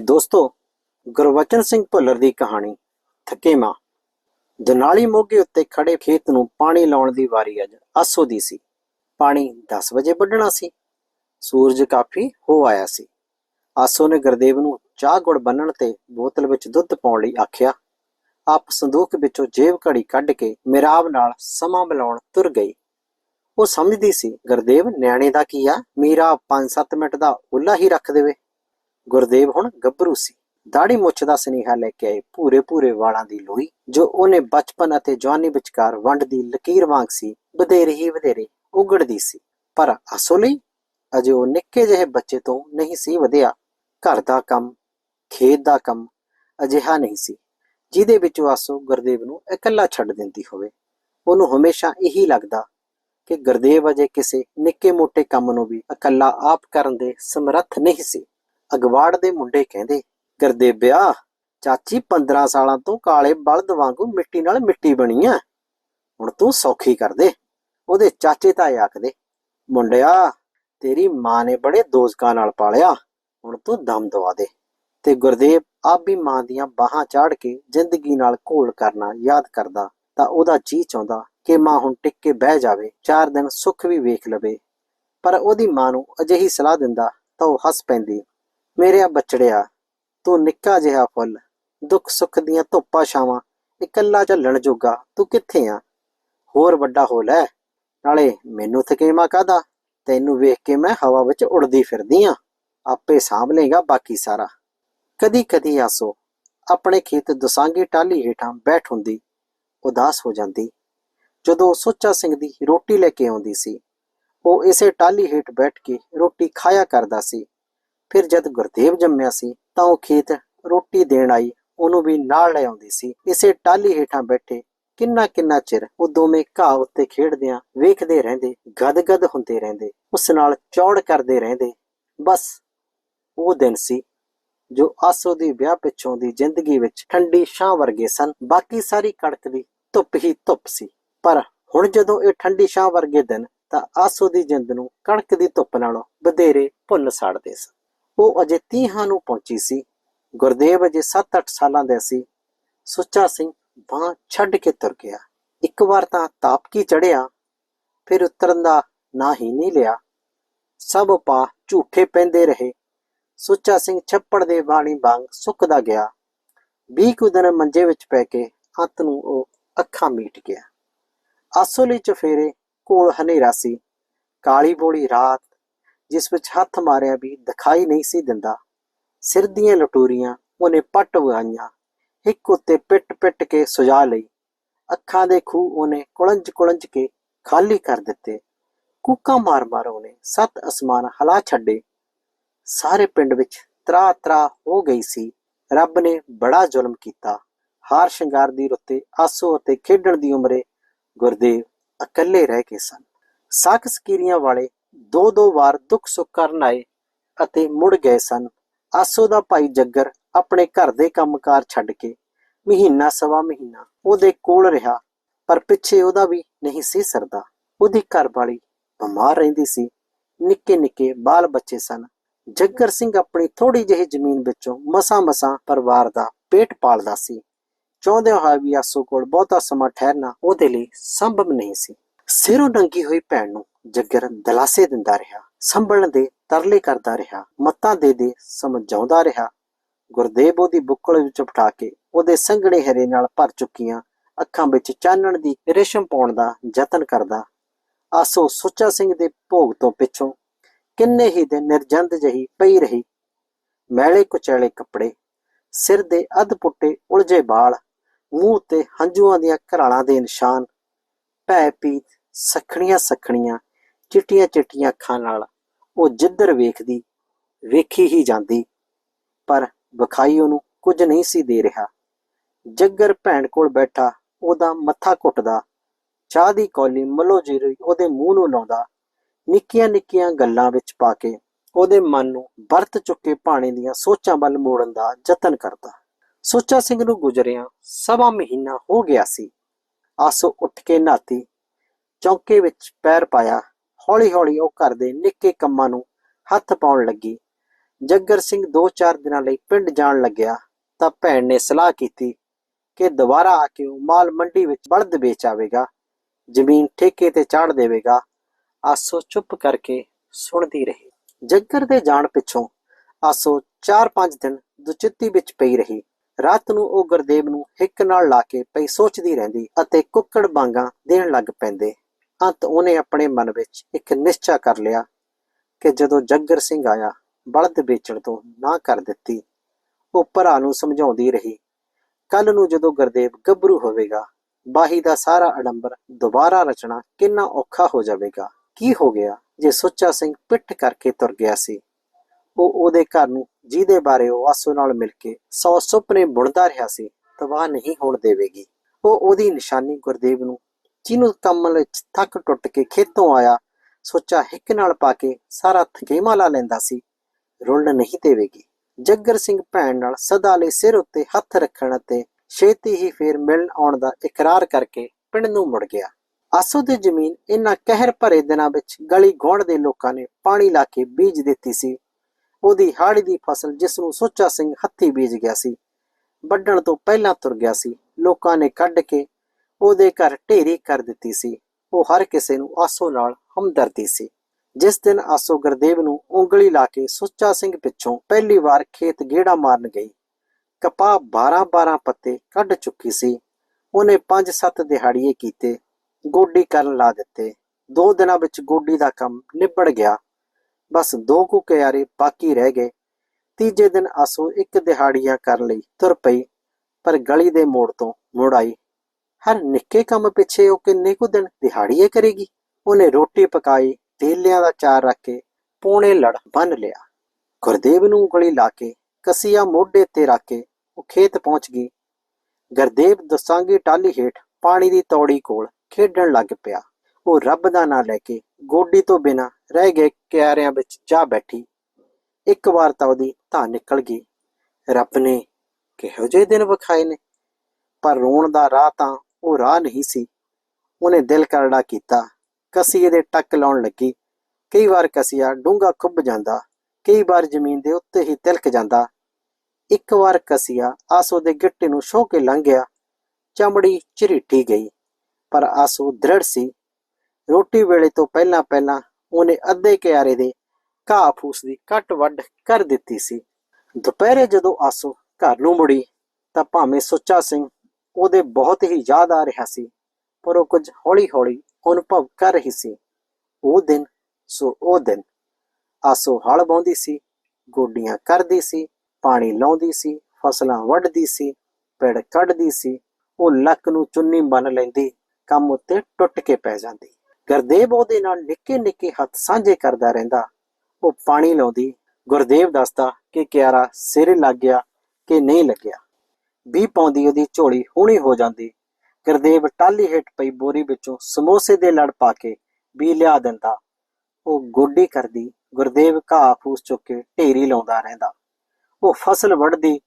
ਦੋਸਤੋ, ਗੁਰਵਚਨ ਸਿੰਘ ਭੁੱਲਰ ਦੀ ਕਹਾਣੀ ਥਕੇਮਾ ਦਨਾਲੀ ਮੋਗੇ ਉੱਤੇ ਖੜੇ ਖੇਤ ਨੂੰ ਪਾਣੀ ਲਾਉਣ ਦੀ ਵਾਰੀ ਅੱਜ ਆਸੋ ਦੀ ਸੀ। ਪਾਣੀ 10 ਵਜੇ ਵੱਢਣਾ ਸੀ। ਸੂਰਜ ਕਾਫੀ ਹੋ ਆਇਆ ਸੀ। ਆਸੋ ਨੇ ਗੁਰਦੇਵ ਨੂੰ ਚਾਹ ਗੁੜ ਬੰਨਣ ਤੇ ਬੋਤਲ ਵਿੱਚ ਦੁੱਧ ਪਾਉਣ ਲਈ ਆਖਿਆ, ਆਪ ਸੰਦੂਕ ਵਿੱਚੋਂ ਜੇਬ ਘੜੀ ਕੱਢ ਕੇ ਮਿਰਾਬ ਨਾਲ ਸਮਾਂ ਮਿਲਾਉਣ ਤੁਰ ਗਈ। ਉਹ ਸਮਝਦੀ ਸੀ, ਗੁਰਦੇਵ, ਨਿਆਣੇ ਦਾ ਕੀ ਆ? ਮੀਰਾ 5-7 ਮਿੰਟ ਦਾ ਉੱਲਾ ਹੀ ਰੱਖ ਦੇਵੇ। ਗੁਰਦੇਵ ਹੁਣ ਗੱਭਰੂ ਸੀ। ਦਾੜੀ ਮੁੱਛ ਦਾ ਸੁਨੇਹਾ ਲੈ ਕੇ ਆਏ ਭੂਰੇ ਭੂਰੇ ਵਾਲਾਂ ਦੀ ਲੋਈ ਜੋ ਉਹਨੇ ਬਚਪਨ ਅਤੇ ਜਵਾਨੀ ਵਿਚਕਾਰ ਵੰਡ ਦੀ ਲਕੀਰ ਵਾਂਗ ਸੀ, ਵਧੇਰੇ ਹੀ ਵਧੇਰੇ ਉਗੜਦੀ ਸੀ। ਪਰ ਅਸਲੀ ਅਜੇ ਉਹ ਨਿੱਕੇ ਜਿਹੇ ਬੱਚੇ ਤੋਂ ਨਹੀਂ ਸੀ ਵਧਿਆ। ਘਰ ਦਾ ਕੰਮ, ਖੇਤ ਦਾ ਕੰਮ ਅਜਿਹਾ ਨਹੀਂ ਸੀ, ਜਿਹਦੇ ਵਿੱਚ ਆਸੋ ਗੁਰਦੇਵ ਨੂੰ ਇਕੱਲਾ ਛੱਡ ਦਿੰਦੀ ਹੋਵੇ। ਉਹਨੂੰ ਹਮੇਸ਼ਾ ਇਹੀ ਲੱਗਦਾ ਕਿ ਗੁਰਦੇਵ ਅਜੇ ਕਿਸੇ ਨਿੱਕੇ ਮੋਟੇ ਕੰਮ ਨੂੰ ਵੀ ਇਕੱਲਾ ਆਪ ਕਰਨ ਦੇ ਸਮਰੱਥ ਨਹੀਂ ਸੀ। ਅਗਵਾੜ ਦੇ ਮੁੰਡੇ ਕਹਿੰਦੇ ਗੁਰਦੇਵਿਆ ਚਾਚੀ 15 ਸਾਲਾਂ ਤੋਂ ਕਾਲੇ ਬਲਦ ਵਾਂਗੂ ਮਿੱਟੀ ਨਾਲ ਮਿੱਟੀ ਬਣੀ ਆ ਹੁਣ ਤੂੰ ਸੌਖੀ ਕਰ ਦੇ। ਉਹਦੇ ਚਾਚੇ ਤਾਂ ਆਖਦੇ, ਮੁੰਡਿਆ, ਤੇਰੀ ਮਾਂ ਨੇ ਬੜੇ ਦੋਜ਼ਕਾਂ ਨਾਲ ਪਾਲਿਆ। ਹੁਣ ਤੂੰ ਦਮ ਦਵਾ ਦੇ ਤੇ ਗੁਰਦੇਵ ਆਪ ਵੀ ਮਾਂ ਦੀਆਂ ਬਾਹਾਂ ਚਾੜ ਕੇ ਜ਼ਿੰਦਗੀ ਨਾਲ ਘੋਲ ਕਰਨਾ ਯਾਦ ਕਰਦਾ ਤਾਂ ਉਹਦਾ ਜੀ ਚਾਹੁੰਦਾ ਕਿ ਮਾਂ ਹੁਣ ਟਿਕ ਕੇ ਬਹਿ ਜਾਵੇ, ਚਾਰ ਦਿਨ ਸੁੱਖ ਵੀ ਵੇਖ ਲਵੇ। ਪਰ ਉਹਦੀ ਮਾਂ ਨੂੰ ਅਜਿਹੀ ਸਲਾਹ ਦਿੰਦਾ ਤਾਂ ਉਹ ਹੱਸ ਪੈਂਦੀ। ਮੇਰਿਆ ਬਚੜਿਆ, ਤੂੰ ਨਿੱਕਾ ਜਿਹਾ ਫੁੱਲ, ਦੁੱਖ ਸੁੱਖ ਦੀਆਂ ਧੁੱਪਾਂ ਛਾਵਾਂ, ਇਕੱਲਾ ਝੱਲਣ ਜੋਗਾ ਤੂੰ ਕਿੱਥੇ ਆ? ਹੋਰ ਵੱਡਾ ਹੋ। ਲੈ ਨਾਲੇ ਮੈਨੂੰ ਥਕੇਮਾ ਕਾਦਾ ਤੈਨੂੰ ਵੇਖ ਕੇ ਮੈਂ ਹਵਾ ਵਿੱਚ ਉੜਦੀ ਫਿਰਦੀ ਆ। ਆਪੇ ਸਾਂਭ ਲੇਗਾ ਬਾਕੀ ਸਾਰਾ। ਕਦੀ ਕਦੀ ਆਸੋ, ਆਪਣੇ ਖੇਤ ਦਸਾਂਗੇ ਟਾਲੀ ਹੇਠਾਂ ਬੈਠ ਹੁੰਦੀ, ਉਦਾਸ ਹੋ ਜਾਂਦੀ। ਜਦੋਂ ਸੁੱਚਾ ਸਿੰਘ ਦੀ ਰੋਟੀ ਲੈ ਕੇ ਆਉਂਦੀ ਸੀ, ਉਹ ਇਸੇ ਟਾਲੀ ਹੇਠ ਬੈਠ ਕੇ ਰੋਟੀ ਖਾਇਆ ਕਰਦਾ ਸੀ। ਫਿਰ ਜਦ ਗੁਰਦੇਵ ਜੰਮਿਆ ਸੀ ਤਾਂ ਉਹ ਖੇਤ ਰੋਟੀ ਦੇਣ ਆਈ, ਉਹਨੂੰ ਵੀ ਨਾਲ ਲੈ ਆਉਂਦੀ ਸੀ। ਇਸੇ ਟਾਲੀ ਹੇਠਾਂ ਬੈਠੇ ਕਿੰਨਾ ਕਿੰਨਾ ਚਿਰ ਉਹ ਦੋਵੇਂ ਘਾਹ ਉੱਤੇ ਖੇਡਦਿਆਂ ਵੇਖਦੇ ਰਹਿੰਦੇ, ਗਦਗਦ ਹੁੰਦੇ ਰਹਿੰਦੇ, ਉਸ ਨਾਲ ਚੌੜ ਕਰਦੇ ਰਹਿੰਦੇ। ਬਸ ਉਹ ਦਿਨ ਸੀ ਜੋ ਆਸੋ ਦੀ ਵਿਆਹ ਪਿੱਛੋਂ ਦੀ ਜ਼ਿੰਦਗੀ ਵਿੱਚ ਠੰਡੀ ਛਾਂ ਵਰਗੇ ਸਨ। ਬਾਕੀ ਸਾਰੀ ਕੜਕ ਦੀ ਧੁੱਪ ਹੀ ਧੁੱਪ ਸੀ। ਪਰ ਹੁਣ ਜਦੋਂ ਇਹ ਠੰਡੀ ਛਾਂ ਵਰਗੇ ਦਿਨ ਤਾਂ ਆਸੋ ਦੀ ਜਿੰਦ ਨੂੰ ਕਣਕ ਦੀ ਧੁੱਪ ਨਾਲੋਂ ਵਧੇਰੇ ਭੁੱਲ ਸਾੜਦੇ ਸਨ। ਉਹ ਅਜੇ ਤੀਹਾਂ ਨੂੰ ਪਹੁੰਚੀ ਸੀ। ਗੁਰਦੇਵ ਅਜੇ 7-8 ਸਾਲਾਂ ਦਾ ਸੀ। ਸੁੱਚਾ ਸਿੰਘ ਬਾਂਹ ਛੱਡ ਕੇ ਤੁਰ ਗਿਆ। ਇੱਕ ਵਾਰ ਤਾਂ ਤਾਪ ਕੀ ਚੜਿਆ, ਫਿਰ ਉਤਰਨ ਦਾ ਨਾਂ ਹੀ ਨਹੀਂ ਲਿਆ। ਸਭ ਪਾ ਝੂਠੇ ਪੈਂਦੇ ਰਹੇ। ਸੁੱਚਾ ਸਿੰਘ ਛੱਪੜ ਦੇ ਬਾਣੀ ਵਾਂਗ ਸੁੱਕਦਾ ਗਿਆ। ਵੀਹ ਕੁ ਦਿਨ ਮੰਜੇ ਵਿੱਚ ਪੈ ਕੇ ਅੰਤ ਨੂੰ ਉਹ ਅੱਖਾਂ ਮੀਟ ਗਿਆ। ਆਸੋਲੀ ਚਫੇਰੇ ਕੋਲ ਹਨੇਰਾ ਸੀ। ਕਾਲੀ ਬੋਲੀ ਰਾਤ ਜਿਸ ਵਿੱਚ ਹੱਥ ਮਾਰਿਆ ਵੀ ਦਿਖਾਈ ਨਹੀਂ ਸੀ ਦਿੰਦਾ। ਸਿਰ ਦੀਆਂ ਲਟੂਰੀਆਂ ਉਹਨੇ ਪੱਟ ਵਗਾਈਆਂ। ਇੱਕ ਉੱਤੇ ਪਿੱਟ ਪਿੱਟ ਕੇ ਸੁਜਾ ਲਈ। ਅੱਖਾਂ ਦੇ ਖੂਹ ਉਹਨੇ ਕੁਲੰਜ ਕੁਲੰਜ ਕੇ ਖਾਲੀ ਕਰ ਦਿੱਤੇ। ਕੂਕਾਂ ਮਾਰ ਮਾਰ ਉਹਨੇ ਸੱਤ ਅਸਮਾਨ ਹਲਾ ਛੱਡੇ। ਸਾਰੇ ਪਿੰਡ ਵਿੱਚ ਤਰਾ ਤਰਾ ਹੋ ਗਈ ਸੀ। ਰੱਬ ਨੇ ਬੜਾ ਜ਼ੁਲਮ ਕੀਤਾ। ਹਾਰ ਸ਼ਿੰਗਾਰ ਦੀ ਰੁੱਤੇ, ਆਸੋ ਅਤੇ ਖੇਡਣ ਦੀ ਉਮਰੇ ਗੁਰਦੇਵ ਇਕੱਲੇ ਰਹਿ ਗਏ ਸਨ। ਸਾਖ ਸਕੀਰੀਆਂ ਵਾਲੇ ਦੋ ਦੋ ਵਾਰ ਦੁੱਖ ਸੁੱਖ ਕਰਨ ਆਏ ਅਤੇ ਮੁੜ ਗਏ ਸਨ। ਆਸੋ ਦਾ ਭਾਈ ਜੱਗਰ ਆਪਣੇ ਘਰ ਦੇ ਕੰਮਕਾਰ ਛੱਡ ਕੇ ਮਹੀਨਾ ਸਵਾ ਮਹੀਨਾ ਉਹਦੇ ਕੋਲ ਰਿਹਾ, ਪਰ ਪਿੱਛੇ ਉਹਦਾ ਵੀ ਨਹੀਂ ਸੀ ਸਰਦਾ। ਉਹਦੀ ਘਰਵਾਲੀ ਬਿਮਾਰ ਰਹਿੰਦੀ ਸੀ। ਨਿੱਕੇ ਨਿੱਕੇ ਬਾਲ ਬੱਚੇ ਸਨ। ਜੱਗਰ ਸਿੰਘ ਆਪਣੀ ਥੋੜੀ ਜਿਹੀ ਜ਼ਮੀਨ ਵਿੱਚੋਂ ਮਸਾਂ ਮਸਾਂ ਪਰਿਵਾਰ ਦਾ ਪੇਟ ਪਾਲਦਾ ਸੀ। ਚਾਹੁੰਦੇ ਹੋਇਆ ਵੀ ਆਸੂ ਕੋਲ ਬਹੁਤਾ ਸਮਾਂ ਠਹਿਰਨਾ ਉਹਦੇ ਲਈ ਸੰਭਵ ਨਹੀਂ ਸੀ। ਸਿਰੋਂ ਨੰਗੀ ਹੋਈ ਭੈਣ ਨੂੰ ਜੱਗਰ ਦਲਾਸੇ ਦਿੰਦਾ ਰਿਹਾ, ਸੰਭਲਣ ਦੇ ਤਰਲੇ ਕਰਦਾ ਰਿਹਾ, ਮੱਤਾਂ ਦੇ ਦੇ ਸਮਝਾਉਂਦਾ ਰਿਹਾ। ਗੁਰਦੇਵ ਉਹਦੀ ਬੁੱਕਲ ਵਿੱਚ ਬਿਠਾ ਕੇ ਉਹਦੇ ਸੰਘਣੇ ਹਰੇ ਨਾਲ ਭਰ ਚੁੱਕੀਆਂ ਅੱਖਾਂ ਵਿੱਚ ਚਾਨਣ ਦੀ ਰੇਸ਼ਮ ਪਾਉਣ ਦਾ ਯਤਨ ਕਰਦਾ। ਆਸੋ ਸੁੱਚਾ ਸਿੰਘ ਦੇ ਭੋਗ ਤੋਂ ਪਿੱਛੋਂ ਕਿੰਨੇ ਹੀ ਦਿਨ ਨਿਰਜੰਦ ਜਹੀ ਪਈ ਰਹੀ। ਮੈਲੇ ਕੁਚੈਲੇ ਕੱਪੜੇ, ਸਿਰ ਦੇ ਅੱਧ ਪੁੱਟੇ ਉਲਝੇ ਵਾਲ, ਮੂੰਹ ਤੇ ਹੰਝੂਆਂ ਦੀਆਂ ਘਰਾਲਾਂ ਦੇ ਨਿਸ਼ਾਨ ਭੈ ਪੀਤ ਸਖਣੀਆਂ ਸਖਣੀਆਂ ਚਿੱਟੀਆਂ ਚਿੱਟੀਆਂ ਅੱਖਾਂ ਨਾਲ ਉਹ ਜਿੱਧਰ ਵੇਖਦੀ, ਵੇਖੀ ਹੀ ਜਾਂਦੀ। ਪਰ ਵਿਖਾਈ ਉਹਨੂੰ ਕੁਝ ਨਹੀਂ ਸੀ ਦੇ ਰਿਹਾ। ਜੱਗਰ ਭੈਣ ਕੋਲ ਬੈਠਾ, ਉਹਦਾ ਮੱਥਾ ਘੁੱਟਦਾ, ਚਾਹ ਦੀ ਕੌਲੀ ਮਲੋ ਜੀਰੀ ਉਹਦੇ ਮੂੰਹ ਨੂੰ ਲਾਉਂਦਾ ਨਿੱਕੀਆਂ ਨਿੱਕੀਆਂ ਗੱਲਾਂ ਵਿੱਚ ਪਾ ਕੇ ਉਹਦੇ ਮਨ ਨੂੰ ਵਰਤ ਚੁੱਕੇ ਭਾਣੇ ਦੀਆਂ ਸੋਚਾਂ ਵੱਲ ਮੋੜਨ ਦਾ ਯਤਨ ਕਰਦਾ। ਸੁੱਚਾ ਸਿੰਘ ਨੂੰ ਗੁਜ਼ਰਿਆ ਸਵਾ ਮਹੀਨਾ ਹੋ ਗਿਆ ਸੀ। ਆਸੋ ਉੱਠ ਕੇ ਨਹਾਤੀ ਚੌਂਕੇ ਵਿੱਚ ਪੈਰ ਪਾਇਆ। ਹੌਲੀ ਹੌਲੀ ਉਹ ਘਰ ਦੇ ਨਿੱਕੇ ਕੰਮਾਂ ਨੂੰ ਹੱਥ ਪਾਉਣ ਲੱਗੀ। ਜੱਗਰ ਸਿੰਘ 2-4 ਦਿਨਾਂ ਲਈ ਪਿੰਡ ਜਾਣ ਲੱਗਿਆ ਤਾਂ ਭੈਣ ਨੇ ਸਲਾਹ ਕੀਤੀ ਕਿ ਦੁਬਾਰਾ ਆ ਕੇ ਉਹ ਮਾਲ ਮੰਡੀ ਵਿੱਚ ਬਲਦ ਵੇਚ ਆਵੇਗਾ, ਜ਼ਮੀਨ ਠੇਕੇ ਤੇ ਚਾੜ ਦੇਵੇਗਾ, ਆਸੋ ਚੁੱਪ ਕਰਕੇ ਸੁਣਦੀ ਰਹੀ। ਜੱਗਰ ਦੇ ਜਾਣ ਪਿੱਛੋਂ ਆਸੋ 4-5 ਦਿਨ ਦੁਚਿੱਤੀ ਵਿੱਚ ਪਈ ਰਹੀ। ਰਾਤ ਨੂੰ ਉਹ ਗੁਰਦੇਵ ਨੂੰ ਹਿੱਕ ਨਾਲ ਲਾ ਕੇ ਪਈ ਸੋਚਦੀ ਰਹਿੰਦੀ ਅਤੇ ਕੁੱਕੜ ਬਾਂਗਾ ਦੇਣ ਲੱਗ ਪੈਂਦੇ। ਅੰਤ ਉਹਨੇ ਆਪਣੇ ਮਨ ਵਿੱਚ ਇੱਕ ਨਿਸ਼ਚਾ ਕਰ ਲਿਆ ਕਿ ਜਦੋਂ ਜੱਗਰ ਸਿੰਘ ਆਇਆ, ਬਲਦ ਵੇਚਣ ਤੋਂ ਨਾ ਕਰ ਦਿੱਤੀ, ਉਹ ਭਰਾ ਨੂੰ ਸਮਝਾਉਂਦੀ ਰਹੀ ਕੱਲ ਨੂੰ ਜਦੋਂ ਗੁਰਦੇਵ ਗੱਭਰੂ ਹੋਵੇਗਾ, ਬਾਹੀ ਦਾ ਸਾਰਾ ਅਡੰਬਰ ਦੁਬਾਰਾ ਰਚਣਾ ਕਿੰਨਾ ਔਖਾ ਹੋ ਜਾਵੇਗਾ। ਕੀ ਹੋ ਗਿਆ ਜੇ ਸੁੱਚਾ ਸਿੰਘ ਪਿੱਠ ਕਰਕੇ ਤੁਰ ਗਿਆ ਸੀ? ਉਹ ਉਹਦੇ ਘਰ ਨੂੰ ਜਿਹਦੇ ਬਾਰੇ ਉਹ ਆਸੂ ਨਾਲ ਮਿਲ ਕੇ ਸੌ ਸੁਪਨੇ ਬੁਣਦਾ ਰਿਹਾ ਸੀ ਤਬਾਹ ਨਹੀਂ ਹੋਣ ਦੇਵੇਗੀ। ਉਹ ਉਹਦੀ ਨਿਸ਼ਾਨੀ ਗੁਰਦੇਵ ਨੂੰ ਜਿਹਨੂੰ ਕੰਮ ਵਿੱਚ ਥੱਕ ਟੁੱਟ ਕੇ ਖੇਤੋਂ ਆਇਆ ਸੋਚਾ ਹਿੱਕ ਨਾਲ ਪਾ ਕੇ ਸਾਰਾ ਥਕੇਮਾ ਲਾ ਲੈਂਦਾ ਸੀ। ਰੁਲਣ ਨਹੀਂ ਦੇਵੇਗੀ। ਜੱਗਰ ਸਿੰਘ ਭੈਣ ਨਾਲ ਸਦਾ ਲਈ ਸਿਰ ਉੱਤੇ ਹੱਥ ਰੱਖਣ ਅਤੇ ਛੇਤੀ ਹੀ ਫੇਰ ਮਿਲਣ ਆਉਣ ਦਾ ਇਕਰਾਰ ਕਰਕੇ ਪਿੰਡ ਨੂੰ ਮੁੜ ਗਿਆ। ਆਸੂ ਦੀ ਜ਼ਮੀਨ ਇਨ੍ਹਾਂ ਕਹਿਰ ਭਰੇ ਦਿਨਾਂ ਵਿੱਚ ਗਲੀ ਗੋਣ ਦੇ ਲੋਕਾਂ ਨੇ ਪਾਣੀ ਲਾ ਕੇ ਬੀਜ ਦਿੱਤੀ ਸੀ। ਉਹਦੀ ਹਾੜੀ ਦੀ ਫਸਲ ਜਿਸ ਨੂੰ ਸੁੱਚਾ ਸਿੰਘ ਹੱਥੀ ਬੀਜ ਗਿਆ ਸੀ, ਵੱਢਣ ਤੋਂ ਪਹਿਲਾਂ ਤੁਰ ਗਿਆ ਸੀ। ਲੋਕਾਂ ਨੇ ਕੱਢ ਕੇ ਉਹਦੇ ਘਰ ਢੇਰੀ ਕਰ ਦਿੱਤੀ ਸੀ। ਉਹ ਹਰ ਕਿਸੇ ਨੂੰ ਆਸੋ ਨਾਲ ਹਮਦਰਦੀ ਸੀ। ਜਿਸ ਦਿਨ ਆਸੋ ਗੁਰਦੇਵ ਨੂੰ ਉਂਗਲੀ ਲਾ ਕੇ ਸੁੱਚਾ ਸਿੰਘ ਪਿੱਛੋਂ ਪਹਿਲੀ ਵਾਰ ਖੇਤ ਗੇੜਾ ਮਾਰਨ ਗਈ, ਕਪਾਹ 12-12 ਪੱਤੇ ਕੱਢ ਚੁੱਕੀ ਸੀ। ਉਹਨੇ 5-7 ਦਿਹਾੜੀਏ ਕੀਤੇ, ਗੋਡੀ ਕਰਨ ਲਾ ਦਿੱਤੇ। ਦੋ ਦਿਨਾਂ ਵਿੱਚ ਗੋਡੀ ਦਾ ਕੰਮ ਨਿਬੜ ਗਿਆ। ਬਸ ਦੋ ਕੁ ਕਿਆਰੇ ਬਾਕੀ ਰਹਿ ਗਏ। ਤੀਜੇ ਦਿਨ ਆਸੋ ਇੱਕ ਦਿਹਾੜੀਆਂ ਕਰਨ ਲਈ, ਤੁਰ ਪਈ, ਪਰ ਗਲੀ ਦੇ ਮੋੜ ਤੋਂ ਮੁੜ ਆਈ। ਹਰ ਨਿੱਕੇ ਕੰਮ ਪਿੱਛੇ ਉਹ ਕਿੰਨੇ ਕੁ ਦਿਨ ਦਿਹਾੜੀਏ ਕਰੇਗੀ? ਉਹਨੇ ਰੋਟੀ ਪਕਾਈ ਢੇਲਿਆਂ ਦਾ ਚਾਰ ਰੱਖ ਕੇ ਪੌਣੇ ਲੜ ਬੰਨ ਲਿਆ। ਗੁਰਦੇਵ ਨੂੰ ਉਂਗਲੀ ਲਾ ਕੇ ਕਸੀਆ ਮੋਢੇ ਤੇ ਰੱਖ ਕੇ ਉਹ ਖੇਤ ਪਹੁੰਚ ਗਈ। ਗੁਰਦੇਵ ਦਸਾਂਗੀ ਟਾਲੀ ਹੇਠ ਪਾਣੀ ਦੀ ਤੌੜੀ ਕੋਲ ਖੇਡਣ ਲੱਗ ਪਿਆ। ਉਹ ਰੱਬ ਦਾ ਨਾਂ ਲੈ ਕੇ ਗੋਡੀ ਤੋਂ ਬਿਨਾ ਰਹਿ ਗਏ ਕਿਆਰਿਆਂ ਵਿੱਚ ਜਾ ਬੈਠੀ। ਇੱਕ ਵਾਰ ਤਾਂ ਉਹਦੀ ਧਾਂ ਨਿਕਲ ਗਈ। ਰੱਬ ਨੇ ਕਿਹੋ ਜਿਹੇ ਦਿਨ ਵਿਖਾਏ ਨੇ? ਪਰ ਰੋਣ ਦਾ ਰਾਹ ਤਾਂ ਉਹ ਰਾਹ ਨਹੀਂ ਸੀ। ਉਹਨੇ ਦਿਲ ਕਰੜਾ ਕੀਤਾ। ਕਸੀਏ ਦੇ ਟੱਕ ਲਾਉਣ ਲੱਗੀ। ਕਈ ਵਾਰ ਕਸੀਆ ਡੂੰਘਾ ਖੁੱਬ ਜਾਂਦਾ। ਕਈ ਵਾਰ ਜ਼ਮੀਨ ਦੇ ਉੱਤੇ ਹੀ ਤਿਲਕ ਜਾਂਦਾ। ਇੱਕ ਵਾਰ ਕਸੀਆ ਆਸੋ ਦੇ ਗਿੱਟੇ ਨੂੰ ਛੋਹ ਕੇ ਲੰਘ ਗਿਆ। ਚਮੜੀ ਝਰੀਟੀ ਗਈ। ਪਰ ਆਸੂ ਦ੍ਰਿੜ ਸੀ। ਰੋਟੀ ਵੇਲੇ ਤੋਂ ਪਹਿਲਾਂ ਪਹਿਲਾਂ ਉਹਨੇ ਅੱਧੇ ਕਿਆਰੇ ਦੇ ਘਾਹ ਫੂਸ ਦੀ ਕੱਟ ਵੱਢ ਕਰ ਦਿੱਤੀ ਸੀ। ਦੁਪਹਿਰੇ ਜਦੋਂ ਆਸੂ ਘਰ ਨੂੰ ਮੁੜੀ ਤਾਂ ਭਾਵੇਂ ਸੁੱਚਾ ਸਿੰਘ ਉਹਦੇ ਬਹੁਤ ਹੀ ਯਾਦ ਆ ਰਿਹਾ ਸੀ, ਪਰ ਉਹ ਕੁਝ ਹੌਲੀ-ਹੌਲੀ ਅਨੁਭਵ ਕਰ ਰਹੀ ਸੀ। ਉਹ ਦਿਨ, ਸੋ ਉਹ ਦਿਨ। ਆਸੋ ਹਲ ਬਾਉਂਦੀ ਸੀ, ਗੋਡੀਆਂ ਕਰਦੀ ਸੀ, ਪਾਣੀ ਲਾਉਂਦੀ ਸੀ, ਫਸਲਾਂ ਵੱਢਦੀ ਸੀ, ਪੇੜ ਕੱਢਦੀ ਸੀ। ਉਹ ਲੱਕ ਨੂੰ ਚੁੰਨੀ ਬੰਨ ਲੈਂਦੀ, ਕੰਮ ਉੱਤੇ ਟੁੱਟ ਕੇ ਪੈ ਜਾਂਦੀ। ਗੁਰਦੇਵ ਉਹਦੇ ਨਾਲ ਨਿੱਕੇ ਨਿੱਕੇ ਹੱਥ ਸਾਂਝੇ ਕਰਦਾ ਰਹਿੰਦਾ। ਉਹ ਪਾਣੀ ਲਾਉਂਦੀ। ਗੁਰਦੇਵ ਦੱਸਦਾ ਕਿ ਕਿਆਰਾ ਸਿਰੇ ਲੱਗ ਗਿਆ ਕਿ ਨਹੀਂ ਲੱਗਿਆ। ਵੀ ਪਾਉਂਦੀ, ਉਹਦੀ ਝੋਲੀ ਹੁਣੀ ਹੋ ਜਾਂਦੀ। ਗੁਰਦੇਵ ਟਾਲੀ ਹੇਠ ਪਈ ਬੋਰੀ ਵਿੱਚੋਂ ਸਮੋਸੇ ਦੇ ਲੜ ਪਾ ਕੇ ਵੀ ਲਿਆ ਦਿੰਦਾ। ਉਹ ਗੋਡੀ ਕਰਦੀ, ਗੁਰਦੇਵ ਘਾਹ ਫੂਸ ਚੁੱਕ ਕੇ ਢੇਰੀ ਲਾਉਂਦਾ ਰਹਿੰਦਾ। ਉਹ ਫਸਲ ਵੱਢਦੀ,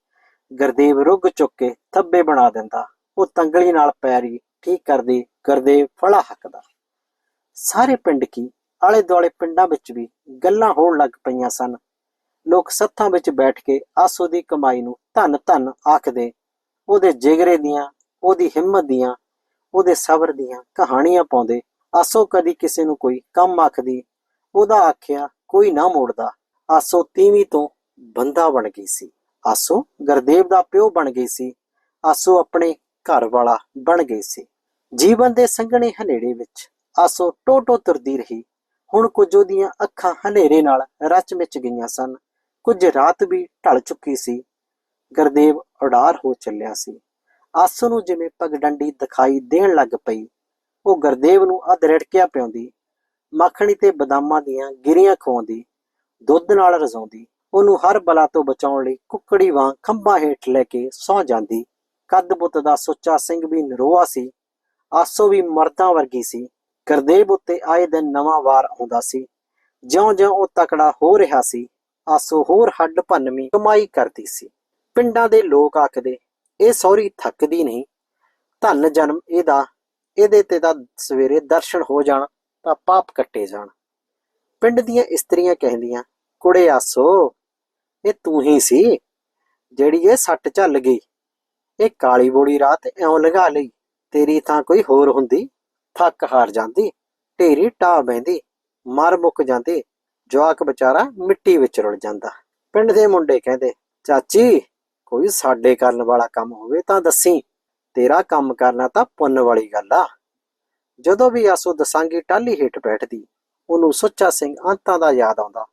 ਗੁਰਦੇਵ ਰੁੱਗ ਚੁੱਕ ਕੇ ਥੱਬੇ ਬਣਾ ਦਿੰਦਾ। ਉਹ ਤੰਗਲੀ ਨਾਲ ਪੈਰੀ ਠੀਕ ਕਰਦੀ, ਗੁਰਦੇਵ ਫਲਾ ਹੱਕਦਾ। ਸਾਰੇ ਪਿੰਡ ਕੀ ਆਲੇ ਦੁਆਲੇ ਪਿੰਡਾਂ ਵਿੱਚ ਵੀ ਗੱਲਾਂ ਹੋਣ ਲੱਗ ਪਈਆਂ ਸਨ। ਲੋਕ ਸੱਥਾਂ ਵਿੱਚ ਬੈਠ ਕੇ ਆਸੋ ਦੀ ਕਮਾਈ ਨੂੰ ਧੰਨ ਧੰਨ ਆਖਦੇ ਉਹਦੇ ਜਿਗਰੇ ਦੀਆਂ, ਉਹਦੀ ਹਿੰਮਤ ਦੀਆਂ, ਉਹਦੇ ਸਬਰ ਦੀਆਂ ਕਹਾਣੀਆਂ ਪਾਉਂਦੇ। ਆਸੋ ਕਦੀ ਕਿਸੇ ਨੂੰ ਕੋਈ ਕੰਮ ਆਖਦੀ, ਉਹਦਾ ਆਖਿਆ ਕੋਈ ਨਾ ਮੋੜਦਾ। ਆਸੋ ਤੀਵੀਂ ਤੋਂ ਬੰਦਾ ਬਣ ਗਈ ਸੀ। ਆਸੋ ਗੁਰਦੇਵ ਦਾ ਪਿਓ ਬਣ ਗਈ ਸੀ। ਆਸੋ ਆਪਣੇ ਘਰ ਵਾਲਾ ਬਣ ਗਈ ਸੀ। ਜੀਵਨ ਦੇ ਸੰਘਣੇ ਹਨੇਰੇ ਵਿੱਚ ਆਸੋ ਟੋਟੋ ਤੁਰਦੀ ਰਹੀ। ਹੁਣ ਕੁਝ ਉਹਦੀਆਂ ਅੱਖਾਂ ਹਨੇਰੇ ਨਾਲ ਰਚ ਮਿਚ ਗਈਆਂ ਸਨ। ਕੁਝ ਰਾਤ ਵੀ ਢਲ ਚੁੱਕੀ ਸੀ। ਗੁਰਦੇਵ ਉਡਾਰ ਹੋ ਚੱਲਿਆ ਸੀ। ਆਸੂ ਨੂੰ ਜਿਵੇਂ ਪਗਡੰਡੀ ਦਿਖਾਈ ਦੇਣ ਲੱਗ ਪਈ, ਉਹ ਗੁਰਦੇਵ ਨੂੰ ਅੱਧ ਰੜਕਿਆ ਪਿਆਉਂਦੀ ਮੱਖਣੀ ਤੇ ਬਦਾਮਾਂ ਦੀਆਂ ਗਿਰੀਆਂ ਖਵਾਉਂਦੀ, ਦੁੱਧ ਨਾਲ ਰਜ਼ਾਉਂਦੀ, ਉਹਨੂੰ ਹਰ ਬਲਾ ਤੋਂ ਬਚਾਉਣ ਲਈ ਕੁੱਕੜੀ ਵਾਂ ਖੰਭਾਂ ਹੇਠ ਲੈ ਕੇ ਸੌ ਜਾਂਦੀ। ਕੱਦ ਬੁੱਤ ਦਾ ਸੁੱਚਾ ਸਿੰਘ ਵੀ ਨਰੋਆ ਸੀ। ਆਸੋ ਵੀ ਮਰਦਾਂ ਵਰਗੀ ਸੀ। ਗੁਰਦੇਵ ਉੱਤੇ ਆਏ ਦਿਨ ਨਵਾਂ ਵਾਰ ਆਉਂਦਾ ਸੀ। ਜਿਉਂ-ਜਿਉਂ ਉਹ ਤਕੜਾ ਹੋ ਰਿਹਾ ਸੀ, ਆਸੋ ਹੋਰ ਹੱਡ ਭੰਨਵੀਂ ਕਮਾਈ ਕਰਦੀ ਸੀ। ਪਿੰਡਾਂ ਦੇ ਲੋਕ ਆਖਦੇ, ਇਹ ਸੌਰੀ ਥੱਕਦੀ ਨਹੀਂ। ਧੰਨ ਜਨਮ ਇਹਦਾ, ਇਹਦੇ ਤੇ ਤਾਂ ਸਵੇਰੇ ਦਰਸ਼ਨ ਹੋ ਜਾਣ, ਤਾਂ ਪਾਪ ਕੱਟੇ ਜਾਣ। ਪਿੰਡ ਦੀਆਂ ਇਸਤਰੀਆਂ ਕਹਿੰਦੀਆਂ, ਕੁੜੇ ਆਸੋ, ਇਹ ਤੂੰ ਹੀ ਸੀ ਜਿਹੜੀ ਇਹ ਸੱਟ ਝੱਲ ਗਈ। ਇਹ ਕਾਲੀ ਬੋੜੀ ਰਾਤ ਇਉਂ ਲਗਾ ਲਈ, ਤੇਰੀ ਥਾਂ ਕੋਈ ਹੋਰ ਹੁੰਦੀ, ਥੱਕ ਹਾਰ ਜਾਂਦੀ, ਢੇਰੀ ਟਾ ਬਹਿੰਦੀ, ਮਰ ਮੁੱਕ ਜਾਂਦੀ, ਜਵਾਕ ਵਿਚਾਰਾ ਮਿੱਟੀ ਵਿੱਚ ਰੁਲ ਜਾਂਦਾ। ਪਿੰਡ ਦੇ ਮੁੰਡੇ ਕਹਿੰਦੇ, ਚਾਚੀ ਕੋਈ ਸਾਡੇ ਕਰਨ ਵਾਲਾ ਕੰਮ ਹੋਵੇ ਤਾਂ ਦੱਸੀ, ਤੇਰਾ ਕੰਮ ਕਰਨਾ ਤਾਂ ਪੁੰਨ ਵਾਲੀ ਗੱਲ ਆ। ਜਦੋਂ ਵੀ ਆਸੂ ਦਸਾਂਗੀ ਟਾਲੀ ਹੇਠ ਬੈਠਦੀ, ਉਹਨੂੰ ਸੁੱਚਾ ਸਿੰਘ ਅੰਤਾਂ ਦਾ ਯਾਦ ਆਉਂਦਾ,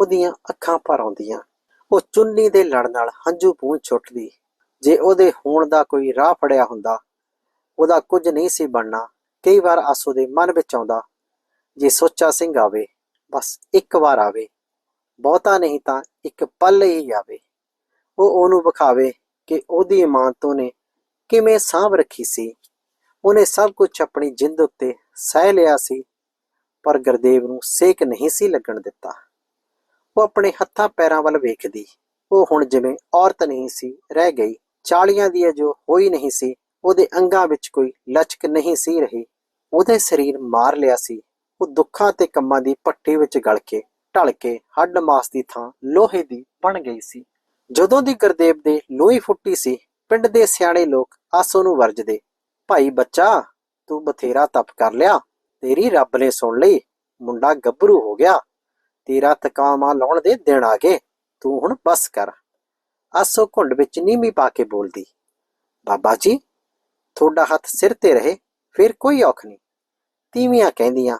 ਉਹਦੀਆਂ ਅੱਖਾਂ ਭਰ ਆਉਂਦੀਆਂ। ਉਹ ਚੁੰਨੀ ਦੇ ਲੜ ਨਾਲ ਹੰਝੂ ਪੂੰਝ ਛੁੱਟਦੀ। ਜੇ ਉਹਦੇ ਹੋਣ ਦਾ ਕੋਈ ਰਾਹ ਫੜਿਆ ਹੁੰਦਾ, ਉਹਦਾ ਕੁਝ ਨਹੀਂ ਸੀ ਬਣਨਾ, ਕਈ ਵਾਰ ਆਸੂ ਦੇ ਮਨ ਵਿੱਚ ਆਉਂਦਾ, ਜੇ ਸੋਚਾ ਸਿੰਘ ਆਵੇ, ਬਸ ਇੱਕ ਵਾਰ ਆਵੇ, ਬਹੁਤਾ ਨਹੀਂ ਤਾਂ ਇੱਕ ਪਲ ਹੀ ਆਵੇ। ਉਹ ਉਹਨੂੰ ਵਿਖਾਵੇ ਕਿ ਉਹਦੀ ਇਮਾਨਤੋਂ ਨੇ ਕਿਵੇਂ ਸਾਂਭ ਰੱਖੀ ਸੀ। ਉਹਨੇ ਸਭ ਕੁਝ ਆਪਣੀ ਜਿੰਦ ਉੱਤੇ ਸਹਿ ਲਿਆ ਸੀ, ਪਰ ਗੁਰਦੇਵ ਨੂੰ ਸੇਕ ਨਹੀਂ ਸੀ ਲੱਗਣ ਦਿੱਤਾ। ਉਹ ਆਪਣੇ ਹੱਥਾਂ ਪੈਰਾਂ ਵੱਲ ਵੇਖਦੀ। ਉਹ ਹੁਣ ਜਿਵੇਂ ਔਰਤ ਨਹੀਂ ਸੀ, ਰਹਿ ਗਈ। ਚਾਲੀਆਂ ਦੀ ਜੋ ਹੋਈ ਨਹੀਂ ਸੀ। ਉਹਦੇ ਅੰਗਾਂ ਵਿੱਚ ਕੋਈ ਲਚਕ ਨਹੀਂ ਸੀ ਰਹੀ। ਉਹਦੇ ਸਰੀਰ ਮਾਰ ਲਿਆ ਸੀ। ਉਹ ਦੁੱਖਾਂ ਤੇ ਕੰਮਾਂ ਦੀ ਭੱਟੀ ਵਿੱਚ ਗਲ ਕੇ, ਢਲ ਕੇ ਹੱਡ ਮਾਸ ਦੀ ਥਾਂ ਲੋਹੇ ਦੀ ਬਣ ਗਈ ਸੀ। ਜਦੋਂ ਦੀ ਗੁਰਦੇਵ ਦੇ ਲੋਹੀ ਫੁੱਟੀ ਸੀ, ਪਿੰਡ ਦੇ ਸਿਆਣੇ ਲੋਕ ਆਸੋ ਨੂੰ ਵਰਜਦੇ, ਭਾਈ ਬੱਚਾ, ਤੂੰ ਬਥੇਰਾ ਤਪ ਕਰ ਲਿਆ, ਤੇਰੀ ਰੱਬ ਨੇ ਸੁਣ ਲਈ, ਮੁੰਡਾ ਗੱਭਰੂ ਹੋ ਗਿਆ, ਤੇਰਾ ਤਕਾਮਾ ਲਾਉਣ ਦੇ ਦਿਨ ਆ ਗਏ, ਤੂੰ ਹੁਣ ਬਸ ਕਰ। ਆਸੋ ਘੁੰਡ ਵਿੱਚ ਨੀਵੀਂ ਪਾ ਕੇ ਬੋਲਦੀ, ਬਾਬਾ ਜੀ, ਤੁਹਾਡਾ ਹੱਥ ਸਿਰ ਤੇ ਰਹੇ, ਫਿਰ ਕੋਈ ਔਖ ਨਹੀਂ। ਤੀਵੀਆਂ ਕਹਿੰਦੀਆਂ,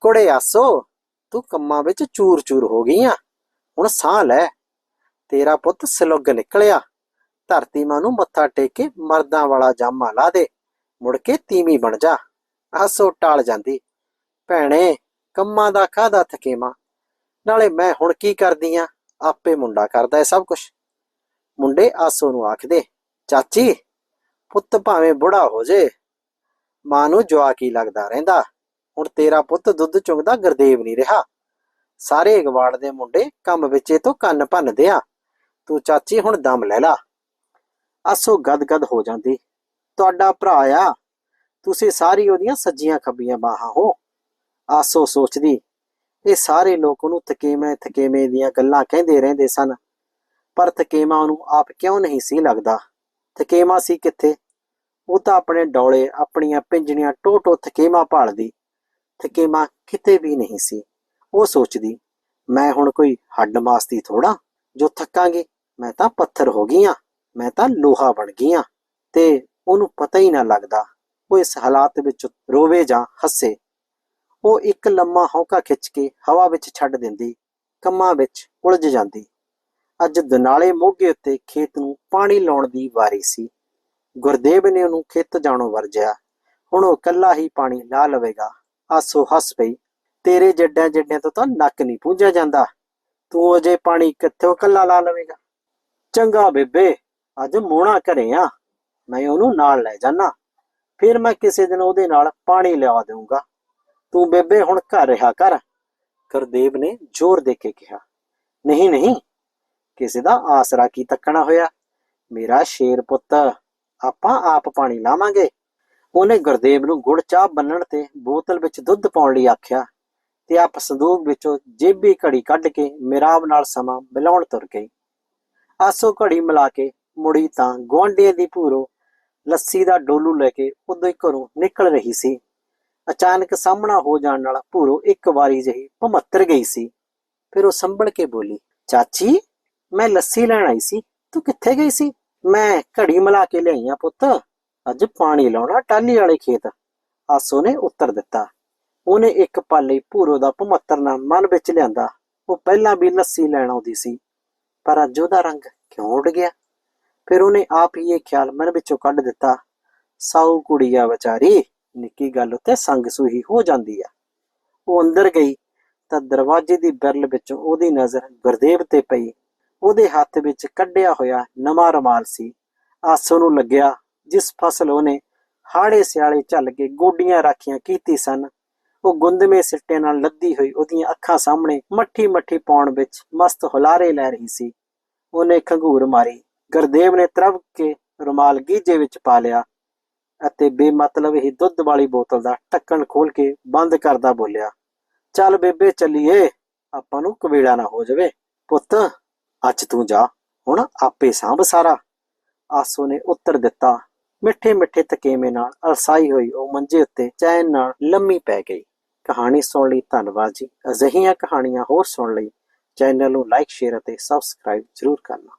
ਕੁੜੇ ਆਸੋ, ਤੂੰ ਕੰਮਾਂ ਵਿੱਚ ਚੂਰ-ਚੂਰ ਹੋ ਗਈਆਂ ਹੁਣ ਸਾਹ ਲੈ ਤੇਰਾ ਪੁੱਤ ਸਲੁੱਗ ਨਿਕਲਿਆ। ਧਰਤੀ ਮਾਂ ਨੂੰ ਮੱਥਾ ਟੇਕ ਕੇ ਮਰਦਾਂ ਵਾਲਾ ਜਾਮਾ ਲਾ ਦੇ। ਮੁੜ ਕੇ ਤੀਵੀਂ ਬਣ ਜਾ। ਆਸੋ ਟਾਲ ਜਾਂਦੀ, ਭੈਣੇ, ਕੰਮਾਂ ਦਾ ਕਾਹਦਾ ਥਕੇਮਾ ਨਾਲੇ ਮੈਂ ਹੁਣ ਕੀ ਕਰਦੀ ਆ? ਆਪੇ ਮੁੰਡਾ ਕਰਦਾ ਹੈ ਸਭ ਕੁਝ ਮੁੰਡੇ ਆਸੋ ਨੂੰ ਆਖਦੇ, ਚਾਚੀ, ਪੁੱਤ ਭਾਵੇਂ ਬੁੜਾ ਹੋ ਜੇ, ਮਾਂ ਨੂੰ ਜਵਾਕ ਹੀ ਲੱਗਦਾ ਰਹਿੰਦਾ। ਹੁਣ ਤੇਰਾ ਪੁੱਤ ਦੁੱਧ ਚੁੰਗਦਾ ਗੁਰਦੇਵ ਨਹੀਂ ਰਿਹਾ। ਸਾਰੇ ਅਗਵਾੜ ਦੇ ਮੁੰਡੇ ਕੰਮ ਵਿੱਚ ਤੋਂ ਕੰਨ ਭੰਨਦੇ ਆ। ਤੂੰ ਚਾਚੀ ਹੁਣ ਦਮ ਲੈ ਲਾ। ਆਸੋ ਗਦਗਦ ਹੋ ਜਾਂਦੀ। ਤੁਹਾਡਾ ਭਰਾ ਆ। ਤੁਸੀਂ ਸਾਰੀ ਉਹਦੀਆਂ ਸੱਜੀਆਂ ਖੱਬੀਆਂ ਬਾਹਾਂ ਹੋ। ਆਸੋ ਸੋਚਦੀ, ਇਹ ਸਾਰੇ ਲੋਕ ਉਹਨੂੰ ਥਕੇਵੇਂ ਥਕੇਵੇਂ ਦੀਆਂ ਗੱਲਾਂ ਕਹਿੰਦੇ ਰਹਿੰਦੇ ਸਨ। ਪਰ ਥਕੇਮਾ ਉਹਨੂੰ ਆਪ ਕਿਉਂ ਨਹੀਂ ਸੀ ਲੱਗਦਾ? ਥਕੇਮਾ ਸੀ ਕਿੱਥੇ? ਉਹ ਤਾਂ ਆਪਣੇ ਡੌਲੇ, ਆਪਣੀਆਂ ਪਿੰਜਣੀਆਂ ਟੋ ਟੋ ਥਕੇਮਾ ਭਾਲਦੀ। ਥਕੇਮਾ ਕਿਤੇ ਵੀ ਨਹੀਂ ਸੀ। ਉਹ ਸੋਚਦੀ, ਮੈਂ ਹੁਣ ਕੋਈ ਹੱਡ ਮਾਸਦੀ ਥੋੜਾ ਜੋ ਥੱਕਾਂਗੇ। ਮੈਂ ਤਾਂ ਪੱਥਰ ਹੋ ਗਈਆਂ, ਮੈਂ ਤਾਂ ਲੋਹਾ ਬਣ ਗਈਆਂ ਤੇ ਉਹਨੂੰ ਪਤਾ ਹੀ ਨਾ ਲੱਗਦਾ, ਉਹ ਇਸ ਹਾਲਾਤ ਵਿੱਚ ਰੋਵੇ ਜਾਂ ਹੱਸੇ। ਉਹ ਇੱਕ ਲੰਮਾ ਹੌਕਾ ਖਿੱਚ ਕੇ ਹਵਾ ਵਿੱਚ ਛੱਡ ਦਿੰਦੀ, ਕੰਮਾਂ ਵਿੱਚ ਉਲਝ ਜਾਂਦੀ। ਅੱਜ ਦਨਾਲੇ ਮੋਗੇ ਉੱਤੇ ਖੇਤ ਨੂੰ ਪਾਣੀ ਲਾਉਣ ਦੀ ਵਾਰੀ ਸੀ। ਗੁਰਦੇਵ ਨੇ ਉਹਨੂੰ ਖੇਤ ਜਾਣੋਂ ਵਰਜਿਆ। ਹੁਣ ਉਹ ਇਕੱਲਾ ਹੀ ਪਾਣੀ ਲਾ ਲਵੇਗਾ। ਆਸੋ ਹੱਸ ਪਈ, ਤੇਰੇ ਜੱਡਿਆਂ ਜੱਡਿਆਂ ਤੋਂ ਤਾਂ ਨੱਕ ਨਹੀਂ ਪੂੰਝਿਆ ਜਾਂਦਾ। ਤੂੰ ਅਜੇ ਪਾਣੀ ਕਿੱਥੋਂ ਇਕੱਲਾ ਲਾ ਲਵੇਗਾ? ਚੰਗਾ ਬੇਬੇ, ਅੱਜ ਮੋਣਾ ਘਰੇ ਆ। ਮੈਂ ਉਹਨੂੰ ਨਾਲ ਲੈ ਜਾਣਾ ਫਿਰ ਮੈਂ ਕਿਸੇ ਦਿਨ ਉਹਦੇ ਨਾਲ ਪਾਣੀ ਲਿਆ ਦੇਵਾਂਗਾ ਤੂੰ ਬੇਬੇ ਹੁਣ ਘਰ ਰਿਹਾ ਕਰ। ਗੁਰਦੇਵ ਨੇ ਜ਼ੋਰ ਦੇ ਕੇ ਕਿਹਾ, ਨਹੀਂ ਨਹੀਂ, ਕਿਸੇ ਦਾ ਆਸਰਾ ਕੀ ਤੱਕਣਾ ਹੋਇਆ? ਮੇਰਾ ਸ਼ੇਰ ਪੁੱਤ, ਆਪਾਂ ਆਪ ਪਾਣੀ ਲਾਵਾਂਗੇ। ਉਹਨੇ ਗੁਰਦੇਵ ਨੂੰ ਗੁੜ ਚਾਹ ਬੰਨਣ ਤੇ ਬੋਤਲ ਵਿੱਚ ਦੁੱਧ ਪਾਉਣ ਲਈ ਆਖਿਆ ਤੇ ਆਪ ਸੰਦੂਕ ਵਿੱਚੋਂ ਜੇਬੀ ਘੜੀ ਕੱਢ ਕੇ ਮਿਰਾਬ ਨਾਲ ਸਮਾਂ ਮਿਲਾਉਣ ਤੁਰ ਗਈ। ਆਸੋ ਘੜੀ ਮਿਲਾ ਕੇ ਮੁੜੀ ਤਾਂ ਗੁਆਂਢੀਆਂ ਦੀ ਭੂਰੋ ਲੱਸੀ ਦਾ ਡੋਲੂ ਲੈ ਕੇ ਉਦੋਂ ਹੀ ਘਰੋਂ ਨਿਕਲ ਰਹੀ ਸੀ। ਅਚਾਨਕ ਸਾਹਮਣਾ ਹੋ ਜਾਣ ਨਾਲ ਭੂਰੋ ਇੱਕ ਵਾਰੀ ਜਹੀ ਭਮੱਤਰ ਗਈ ਸੀ। ਫਿਰ ਉਹ ਸੰਭਲ ਕੇ ਬੋਲੀ, ਚਾਚੀ, ਮੈਂ ਲੱਸੀ ਲੈਣ ਆਈ ਸੀ। ਤੂੰ ਕਿੱਥੇ ਗਈ ਸੀ? ਮੈਂ ਘੜੀ ਮਿਲਾ ਕੇ ਲਿਆਈ ਆ ਪੁੱਤ। ਅੱਜ ਪਾਣੀ ਲਾਉਣਾ ਟਾਲੀ ਵਾਲੇ ਖੇਤ। ਆਸੋ ਨੇ ਉੱਤਰ ਦਿੱਤਾ। ਉਹਨੇ ਇੱਕ ਪਲ ਲਈ ਭੂਰੋ ਦਾ ਭਮੱਤਰਨਾ ਮਨ ਵਿੱਚ ਲਿਆਂਦਾ। ਉਹ ਪਹਿਲਾਂ ਵੀ ਲੱਸੀ ਲੈਣ ਆਉਂਦੀ ਸੀ। ਪਰ ਅੱਜ ਉਹਦਾ ਰੰਗ ਕਿਉਂ ਉੱਡ ਗਿਆ? ਫਿਰ ਉਹਨੇ ਆਪ ਹੀ ਇਹ ਖਿਆਲ ਮਨ ਵਿੱਚੋਂ ਕੱਢ ਦਿੱਤਾ। ਸਾਊ ਕੁੜੀ ਆ ਵਿਚਾਰੀ, ਨਿੱਕੀ ਗੱਲ ਉੱਤੇ ਸੰਗ ਸੂਹੀ ਹੋ ਜਾਂਦੀ ਆ। ਉਹ ਅੰਦਰ ਗਈ ਤਾਂ ਦਰਵਾਜ਼ੇ ਦੀ ਬਰਲ ਵਿੱਚੋਂ ਉਹਦੀ ਨਜ਼ਰ ਗੁਰਦੇਵ ਤੇ ਪਈ। ਉਹਦੇ ਹੱਥ ਵਿੱਚ ਕੱਢਿਆ ਹੋਇਆ ਨਵਾਂ ਰਮਾਲ ਸੀ। ਆਸੋ ਨੂੰ ਲੱਗਿਆ ਜਿਸ ਫਸਲ ਉਹਨੇ ਹਾੜੇ ਸਿਆਲੇ ਝੱਲ ਕੇ ਗੋਡੀਆਂ ਰਾਖੀਆਂ ਕੀਤੀ ਸਨ। ਉਹ ਗੁੰਦਵੇਂ ਸਿੱਟੇ ਨਾਲ ਲੱਦੀ ਹੋਈ ਉਹਦੀਆਂ ਅੱਖਾਂ ਸਾਹਮਣੇ ਮੱਠੀ ਮੱਠੀ ਪਾਉਣ ਵਿੱਚ ਮਸਤ ਹੁਲਾਰੇ ਲੈ ਰਹੀ ਸੀ। ਉਹਨੇ ਖੰਗੂਰ ਮਾਰੀ। ਗੁਰਦੇਵ ਨੇ ਤਰਵ ਕੇ ਰੁਮਾਲ ਗੀਜੇ ਵਿੱਚ ਪਾ ਲਿਆ ਅਤੇ ਬੇਮਤਲਬ ਹੀ ਦੁੱਧ ਵਾਲੀ ਬੋਤਲ ਦਾ ਢੱਕਣ ਖੋਲ ਕੇ ਬੰਦ ਕਰਦਾ ਬੋਲਿਆ, ਚੱਲ ਬੇਬੇ ਚੱਲੀਏ, ਆਪਾਂ ਨੂੰ ਕਵੇੜਾ ਨਾ ਹੋ ਜਾਵੇ। ਪੁੱਤ, ਅੱਜ ਤੂੰ ਜਾ, ਹੁਣ ਆਪੇ ਸਾਂਭ ਸਾਰਾ। ਆਸੂ ਨੇ ਉੱਤਰ ਦਿੱਤਾ। ਮਿੱਠੇ ਮਿੱਠੇ ਤਕੇਵੇਂ ਨਾਲ ਅਲਸਾਈ ਹੋਈ ਉਹ ਮੰਜੇ ਉੱਤੇ ਚੈਨ ਨਾਲ ਲੰਮੀ ਪੈ ਗਈ। ਕਹਾਣੀ ਸੁਣ ਲਈ ਧੰਨਵਾਦ ਜੀ। ਅਜਿਹੀਆਂ ਕਹਾਣੀਆਂ ਹੋਰ ਸੁਣਨ ਲਈ ਚੈਨਲ ਨੂੰ ਲਾਈਕ ਸ਼ੇਅਰ ਅਤੇ ਸਬਸਕ੍ਰਾਈਬ ਜ਼ਰੂਰ ਕਰਨਾ।